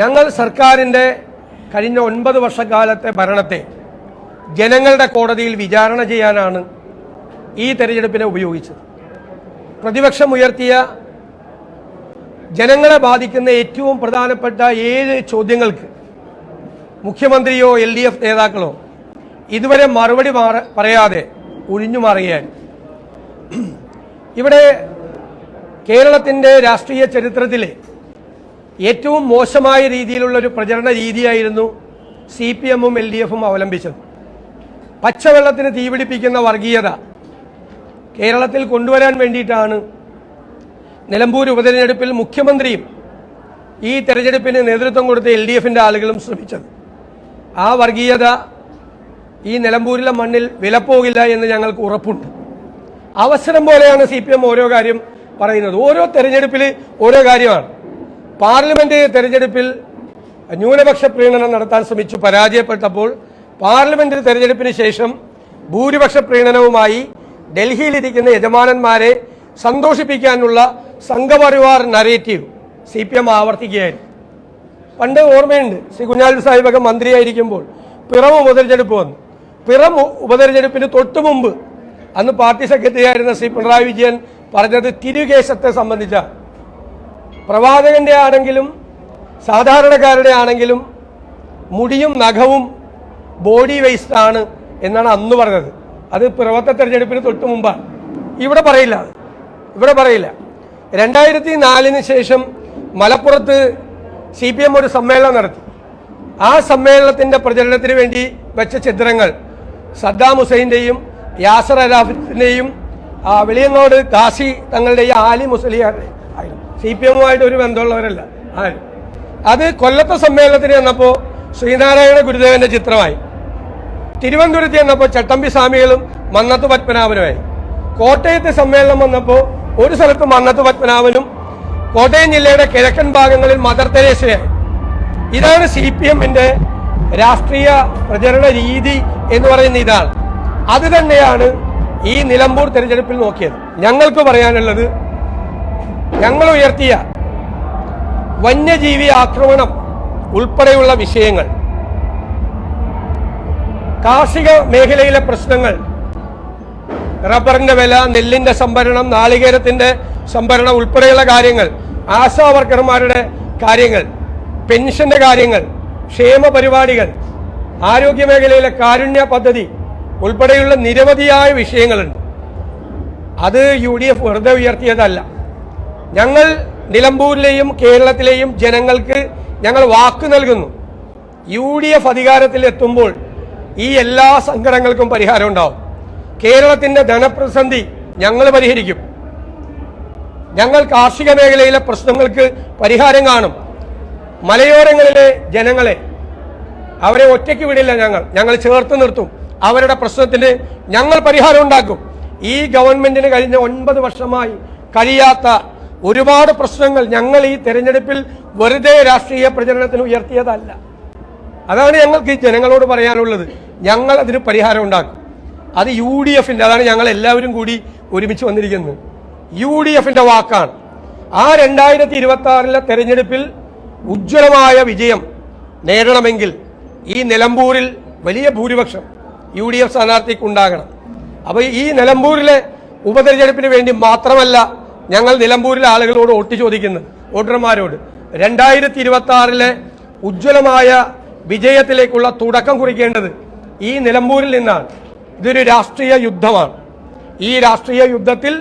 ഞങ്ങൾ സർക്കാരിന്റെ കഴിഞ്ഞ ഒൻപത് വർഷക്കാലത്തെ ഭരണത്തെ ജനങ്ങളുടെ കോടതിയിൽ വിചാരണ ചെയ്യാനാണ് ഈ തെരഞ്ഞെടുപ്പിനെ ഉപയോഗിച്ചത്. പ്രതിപക്ഷം ഉയർത്തിയ ജനങ്ങളെ ബാധിക്കുന്ന ഏറ്റവും പ്രധാനപ്പെട്ട ഏഴ് ചോദ്യങ്ങൾക്ക് മുഖ്യമന്ത്രിയോ എൽ ഡി എഫ് നേതാക്കളോ ഇതുവരെ മറുപടി മാറ പറയാതെ ഒഴിഞ്ഞു മാറുകയാണ് ഇവിടെ കേരളത്തിന്റെ രാഷ്ട്രീയ ചരിത്രത്തിലെ ഏറ്റവും മോശമായ രീതിയിലുള്ള ഒരു പ്രചരണ രീതിയായിരുന്നു സി പി എമ്മും എൽ ഡി എഫും അവലംബിച്ചത്. പച്ചവെള്ളത്തിന് തീപിടിപ്പിക്കുന്ന വർഗീയത കേരളത്തിൽ കൊണ്ടുവരാൻ വേണ്ടിയിട്ടാണ് നിലമ്പൂർ ഉപതെരഞ്ഞെടുപ്പിൽ മുഖ്യമന്ത്രിയും ഈ തെരഞ്ഞെടുപ്പിന് നേതൃത്വം കൊടുത്ത എൽ ഡി എഫിന്റെ ആളുകളും ശ്രമിച്ചത്. ആ വർഗീയത ഈ നിലമ്പൂരിലെ മണ്ണിൽ വിലപ്പോകില്ല എന്ന് ഞങ്ങൾക്ക് ഉറപ്പുണ്ട്. അവസരം പോലെയാണ് സി പി എം ഓരോ കാര്യം പറയുന്നത്. ഓരോ തെരഞ്ഞെടുപ്പിൽ ഓരോ കാര്യമാണ്. പാർലമെന്റ് തെരഞ്ഞെടുപ്പിൽ ന്യൂനപക്ഷ പ്രീണനം നടത്താൻ ശ്രമിച്ചു പരാജയപ്പെട്ടപ്പോൾ പാർലമെന്റ് തെരഞ്ഞെടുപ്പിന് ശേഷം ഭൂരിപക്ഷ പ്രീണനവുമായി ഡൽഹിയിലിരിക്കുന്ന യജമാനന്മാരെ സന്തോഷിപ്പിക്കാനുള്ള Sangh Parivar narrative C P M ആവർത്തിക്കുകയായിരുന്നു. പണ്ട് ഓർമ്മയുണ്ട് ശ്രീ കുഞ്ഞാലി സാഹിബൊക്കെ മന്ത്രിയായിരിക്കുമ്പോൾ പിറവ് ഉപതെരഞ്ഞെടുപ്പ് വന്നു. പിറം ഉപതെരഞ്ഞെടുപ്പിന് തൊട്ടു മുമ്പ് അന്ന് പാർട്ടി സെക്രട്ടറി ആയിരുന്ന ശ്രീ പിണറായി വിജയൻ പറഞ്ഞത് തിരുകേശത്തെ സംബന്ധിച്ച പ്രവാചകന്റെ ആണെങ്കിലും സാധാരണക്കാരുടെ ആണെങ്കിലും മുടിയും നഖവും ബോഡി വേസ്റ്റ് ആണ് എന്നാണ് അന്ന് പറഞ്ഞത്. അത് പിറവത്തെ തെരഞ്ഞെടുപ്പിന് തൊട്ട് മുമ്പാണ്. ഇവിടെ പറയില്ല. ഇവിടെ പറയില്ല. രണ്ടായിരത്തി നാലിന് ശേഷം മലപ്പുറത്ത് സി പി എം ഒരു സമ്മേളനം നടത്തി. ആ സമ്മേളനത്തിന്റെ പ്രചരണത്തിന് വേണ്ടി വെച്ച ചിത്രങ്ങൾ സദ്ദാം ഹുസൈന്റെയും യാസർ അലാഫിന്റെയും വെളിയങ്ങോട് കാശി തങ്ങളുടെയും ആലി മുസലിയാരുടെ ആയിരുന്നു സി പി എമ്മുമായിട്ട് ഒരു ബന്ധമുള്ളവരല്ല. ആരും? അത് കൊല്ലത്തെ സമ്മേളനത്തിന് ചെന്നപ്പോൾ ശ്രീനാരായണ ഗുരുദേവന്റെ ചിത്രമായി. തിരുവനന്തപുരത്ത് ചെന്നപ്പോൾ ചട്ടമ്പി സ്വാമികളും മന്നത്ത് പത്മനാഭനുമായി. കോട്ടയത്തെ സമ്മേളനം വന്നപ്പോൾ ഒരു സ്ഥലത്ത് മന്നത്ത് പത്മനാഭനും കോട്ടയം ജില്ലയുടെ കിഴക്കൻ ഭാഗങ്ങളിൽ മദർ തെരേസയായി. ഇതാണ് സി പി എമ്മിന്റെ രാഷ്ട്രീയ പ്രചരണ രീതി എന്ന് പറയുന്ന ഇതാണ്. അത് തന്നെയാണ് ഈ നിലമ്പൂർ തെരഞ്ഞെടുപ്പിൽ നോക്കിയത്. ഞങ്ങൾക്ക് പറയാനുള്ളത് ഞങ്ങൾ ഉയർത്തിയ വന്യജീവി ആക്രമണം ഉൾപ്പെടെയുള്ള വിഷയങ്ങൾ കാർഷിക മേഖലയിലെ പ്രശ്നങ്ങൾ റബ്ബറിന്റെ വില നെല്ലിന്റെ സംഭരണം നാളികേരത്തിന്റെ സംഭരണം ഉൾപ്പെടെയുള്ള കാര്യങ്ങൾ ആശാ വർക്കർമാരുടെ കാര്യങ്ങൾ പെൻഷന്റെ കാര്യങ്ങൾ ക്ഷേമ പരിപാടികൾ ആരോഗ്യ മേഖലയിലെ കാരുണ്യ പദ്ധതി ഉൾപ്പെടെയുള്ള നിരവധിയായ വിഷയങ്ങളുണ്ട്. അത് യു ഡി എഫ് വെറുതെ ഉയർത്തിയതല്ല. ഞങ്ങൾ നിലമ്പൂരിലെയും കേരളത്തിലെയും ജനങ്ങൾക്ക് ഞങ്ങൾ വാക്ക് നൽകുന്നു. യു ഡി എഫ് അധികാരത്തിൽ എത്തുമ്പോൾ ഈ എല്ലാ സങ്കടങ്ങൾക്കും പരിഹാരം ഉണ്ടാവും. കേരളത്തിന്റെ ധനപ്രതിസന്ധി ഞങ്ങൾ പരിഹരിക്കും. ഞങ്ങൾ കാർഷിക മേഖലയിലെ പ്രശ്നങ്ങൾക്ക് പരിഹാരം കാണും. മലയോരങ്ങളിലെ ജനങ്ങളെ അവരെ ഒറ്റയ്ക്ക് വിടില്ല ഞങ്ങൾ. ഞങ്ങൾ ചേർത്ത് നിർത്തും. അവരുടെ പ്രശ്നത്തിന് ഞങ്ങൾ പരിഹാരം ഉണ്ടാക്കും. ഈ ഗവൺമെന്റിന് കഴിഞ്ഞ ഒൻപത് വർഷമായി കഴിയാത്ത ഒരുപാട് പ്രശ്നങ്ങൾ ഞങ്ങൾ ഈ തെരഞ്ഞെടുപ്പിൽ വെറുതെ രാഷ്ട്രീയ പ്രചരണത്തിന് ഉയർത്തിയതല്ല. അതാണ് ഞങ്ങൾക്ക് ഈ ജനങ്ങളോട് പറയാനുള്ളത്. ഞങ്ങൾ അതിന് പരിഹാരം ഉണ്ടാക്കും. അത് യു ഡി എഫിന്റെ അതാണ് ഞങ്ങൾ എല്ലാവരും കൂടി ഒരുമിച്ച് വന്നിരിക്കുന്നത്. യു ഡി എഫിന്റെ വാക്കാണ്. ആ രണ്ടായിരത്തി ഇരുപത്തി ആറിലെ തെരഞ്ഞെടുപ്പിൽ ഉജ്ജ്വലമായ വിജയം നേടണമെങ്കിൽ ഈ നിലമ്പൂരിൽ വലിയ ഭൂരിപക്ഷം യു ഡി എഫ് സ്ഥാനാർത്ഥിക്ക് ഉണ്ടാകണം. അപ്പോൾ ഈ നിലമ്പൂരിലെ ഉപതെരഞ്ഞെടുപ്പിന് വേണ്ടി മാത്രമല്ല ഞങ്ങൾ നിലമ്പൂരിലെ ആളുകളോട് വോട്ട് ചോദിക്കുന്നത് വോട്ടർമാരോട്. രണ്ടായിരത്തി ഇരുപത്തി ആറിലെ ഉജ്ജ്വലമായ വിജയത്തിലേക്കുള്ള തുടക്കം കുറിക്കേണ്ടത് ഈ നിലമ്പൂരിൽ നിന്നാണ്. ഇതൊരു രാഷ്ട്രീയ യുദ്ധമാണ്. ഈ രാഷ്ട്രീയ യുദ്ധത്തിൽ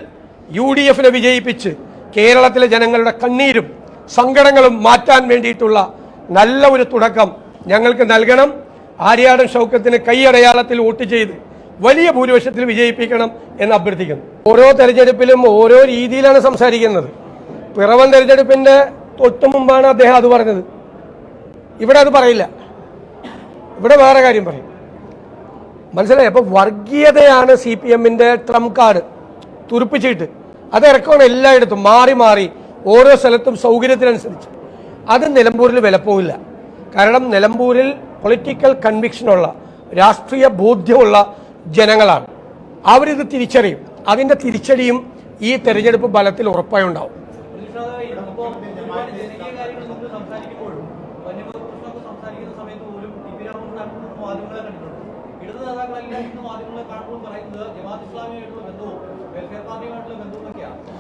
യു ഡി എഫിനെ വിജയിപ്പിച്ച് കേരളത്തിലെ ജനങ്ങളുടെ കണ്ണീരും സങ്കടങ്ങളും മാറ്റാൻ വേണ്ടിയിട്ടുള്ള നല്ല ഒരു തുടക്കം ഞങ്ങൾക്ക് നൽകണം. ആര്യാടൻ ഷൗക്കത്തിന് കൈയടയാളത്തിൽ വോട്ട് ചെയ്ത് വലിയ ഭൂരിപക്ഷത്തിൽ വിജയിപ്പിക്കണം എന്ന് അഭ്യർത്ഥിക്കുന്നു. ഓരോ തെരഞ്ഞെടുപ്പിലും ഓരോ രീതിയിലാണ് സംസാരിക്കുന്നത്. പിറവൻ തെരഞ്ഞെടുപ്പിന്റെ തൊട്ടു മുമ്പാണ് അദ്ദേഹം അത് പറഞ്ഞത്. ഇവിടെ അത് പറയില്ല. ഇവിടെ വേറെ കാര്യം പറയും. മനസ്സിലായി? അപ്പൊ വർഗീയതയാണ് സി പി എമ്മിന്റെ ട്രംപ് കാർഡ്. തുരുപ്പിച്ചിട്ട്. അത് ഇറക്കണം എല്ലായിടത്തും. മാറി മാറി ഓരോ സ്ഥലത്തും സൗകര്യത്തിനനുസരിച്ച്. അത് നിലമ്പൂരിൽ വിലപ്പോവില്ല. കാരണം നിലമ്പൂരിൽ പൊളിറ്റിക്കൽ കൺവിക്ഷനുള്ള രാഷ്ട്രീയ ബോധ്യമുള്ള ജനങ്ങളാണ്. അവരിത് തിരിച്ചറിയും. അതിന്റെ തിരിച്ചടിയും ഈ തെരഞ്ഞെടുപ്പ് ഫലത്തിൽ ഉറപ്പായി ഉണ്ടാവും.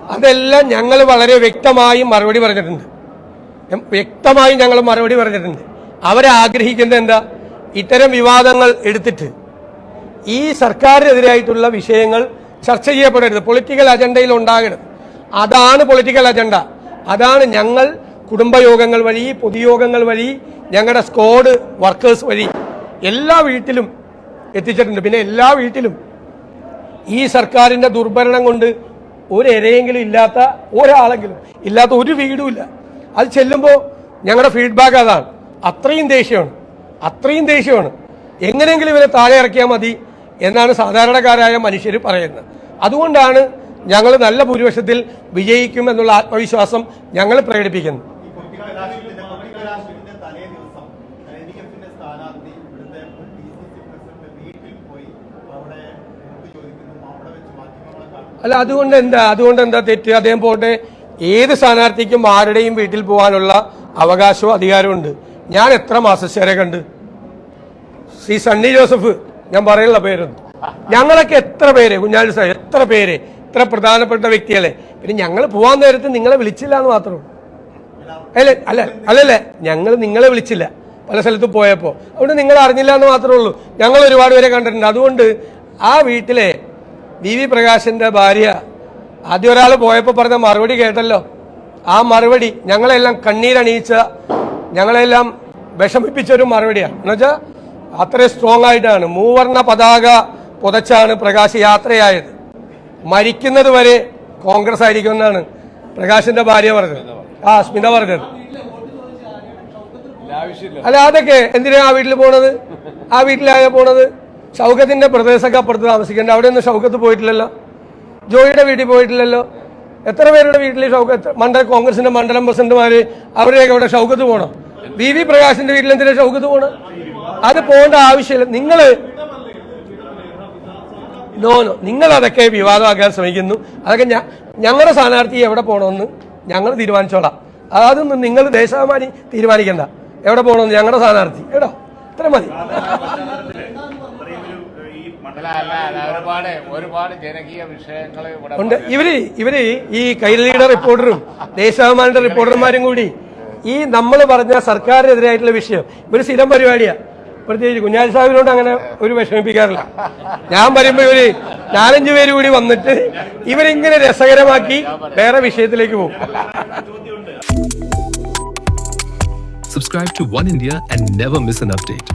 അതെല്ലാം ഞങ്ങൾ വളരെ വ്യക്തമായി മറുപടി പറഞ്ഞിട്ടുണ്ട്. വ്യക്തമായി ഞങ്ങൾ മറുപടി പറഞ്ഞിട്ടുണ്ട്. അവരാഗ്രഹിക്കുന്നത് എന്താ? ഇത്തരം വിവാദങ്ങൾ എടുത്തിട്ട് ഈ സർക്കാരിനെതിരായിട്ടുള്ള വിഷയങ്ങൾ ചർച്ച ചെയ്യപ്പെടരുത്. പൊളിറ്റിക്കൽ അജണ്ടയിൽ ഉണ്ടാകരുത്. അതാണ് പൊളിറ്റിക്കൽ അജണ്ട അതാണ് ഞങ്ങൾ കുടുംബയോഗങ്ങൾ വഴി പൊതുയോഗങ്ങൾ വഴി ഞങ്ങളുടെ സ്ക്വാഡ് വർക്കേഴ്സ് വഴി എല്ലാ വീട്ടിലും എത്തിച്ചിട്ടുണ്ട്. പിന്നെ എല്ലാ വീട്ടിലും ഈ സർക്കാരിന്റെ ദുർഭരണം കൊണ്ട് ഒരു ഇരയെങ്കിലും ഇല്ലാത്ത ഒരാളെങ്കിലും ഇല്ലാത്ത ഒരു വീടുമില്ല അത് ചെല്ലുമ്പോൾ ഞങ്ങളുടെ ഫീഡ്ബാക്ക് അതാണ്. അത്രയും ദേഷ്യമാണ്. അത്രയും ദേഷ്യമാണ്. എങ്ങനെയെങ്കിലും ഇവരെ താഴെ ഇറക്കിയാൽ മതി. എന്നാണ് സാധാരണക്കാരായ മനുഷ്യർ പറയുന്നത്. അതുകൊണ്ടാണ് ഞങ്ങൾ നല്ല ഭൂരിപക്ഷത്തിൽ വിജയിക്കും എന്നുള്ള ആത്മവിശ്വാസം ഞങ്ങൾ മാധ്യമങ്ങളെ അല്ല അതുകൊണ്ട് എന്താ അതുകൊണ്ട് എന്താ തെറ്റ്? അദ്ദേഹം പോട്ടെ. ഏത് സ്ഥാനാർത്ഥിക്കും ആരുടെയും വീട്ടിൽ പോകാനുള്ള അവകാശവും അധികാരമുണ്ട് ഞാൻ എത്ര മാസശ്ശേരെ കണ്ട്? ശ്രീ സണ്ണി ജോസഫ് ഞാൻ പറയാനുള്ള പേരൊന്നും. ഞങ്ങളൊക്കെ എത്ര പേര് കുഞ്ഞാലി സാർ എത്ര പേര് ഇത്ര പ്രധാനപ്പെട്ട വ്യക്തികളെ? പിന്നെ ഞങ്ങൾ പോവാൻ നേരത്ത് നിങ്ങളെ വിളിച്ചില്ല എന്ന് മാത്രം അല്ല? അല്ല അല്ലല്ലേ. ഞങ്ങൾ നിങ്ങളെ വിളിച്ചില്ല. പല സ്ഥലത്തും പോയപ്പോൾ അതുകൊണ്ട് നിങ്ങൾ അറിഞ്ഞില്ല എന്ന് മാത്രമേ ഉള്ളൂ. ഞങ്ങൾ ഒരുപാട് പേരെ കണ്ടിട്ടുണ്ട്. അതുകൊണ്ട് ആ വീട്ടിലെ വി വി പ്രകാശിന്റെ ഭാര്യ ആദ്യം ഒരാൾ പോയപ്പോൾ പറഞ്ഞ മറുപടി കേട്ടല്ലോ. ആ മറുപടി ഞങ്ങളെല്ലാം കണ്ണീരണിയിച്ച ഞങ്ങളെല്ലാം വിഷമിപ്പിച്ച ഒരു മറുപടിയാണ്. എന്നുവെച്ചാൽ അത്രയും സ്ട്രോങ് ആയിട്ടാണ്. മൂവർണ പതാക പുതച്ചാണ് പ്രകാശ് യാത്രയായത്. മരിക്കുന്നത് വരെ കോൺഗ്രസ് ആയിരിക്കും എന്നാണ് പ്രകാശിന്റെ ഭാര്യ പറഞ്ഞത്. ആ സ്മിത പറഞ്ഞത്. അല്ല അതൊക്കെ എന്തിനാ ആ വീട്ടിൽ പോണത്? ആ വീട്ടിലായ പോണത്? ഷൗക്കത്തിന്റെ പ്രദേശമൊക്കെ അപ്പുറത്ത് താമസിക്കേണ്ട. അവിടെ ഒന്നും ഷൗക്കത്ത് പോയിട്ടില്ലല്ലോ. ജോയിയുടെ വീട്ടിൽ പോയിട്ടില്ലല്ലോ. എത്ര പേരുടെ വീട്ടിൽ ഷൗക്കത്ത് മണ്ഡല കോൺഗ്രസിന്റെ മണ്ഡലം പ്രസിഡന്റുമാര് അവരെയൊക്കെ അവിടെ ഷൗക്കത്ത് പോകണം വി വി പ്രകാശിന്റെ വീട്ടിൽ എന്തിനാ ഷൗക്കത്ത് പോകണം അത് പോകേണ്ട ആവശ്യമില്ല. നിങ്ങൾ നോ നോ. നിങ്ങൾ അതൊക്കെ വിവാദമാക്കാൻ ശ്രമിക്കുന്നു. അതൊക്കെ ഞാൻ ഞങ്ങളുടെ സ്ഥാനാർത്ഥി എവിടെ പോകണമെന്ന് ഞങ്ങൾ തീരുമാനിച്ചോളാം. അതൊന്നും നിങ്ങൾ ദേശാഭിമാനി തീരുമാനിക്കണ്ട. എവിടെ പോകണമെന്ന് ഞങ്ങളുടെ സ്ഥാനാർത്ഥി. കേട്ടോ ഇത്ര മതി. ഉണ്ട്. ഇവർ ഇവർ ഈ കൈരളിയുടെ റിപ്പോർട്ടറും ദേശാഭിമാനിയുടെ റിപ്പോർട്ടർമാരും കൂടി. ഈ നമ്മൾ പറഞ്ഞ സർക്കാരിനെതിരായിട്ടുള്ള വിഷയം. ഇവർ സ്ഥിരം പരിപാടിയാ. പ്രത്യേകിച്ച് കുഞ്ഞാലി സാഹിബിനോട് അങ്ങനെ ഒരു വിഷമിപ്പിക്കാറില്ല ഞാൻ പറയുമ്പോ ഇവർ നാലഞ്ചു പേര് കൂടി വന്നിട്ട് ഇവരിങ്ങനെ രസകരമാക്കി വേറെ വിഷയത്തിലേക്ക് പോകും Subscribe to One India and never miss an update.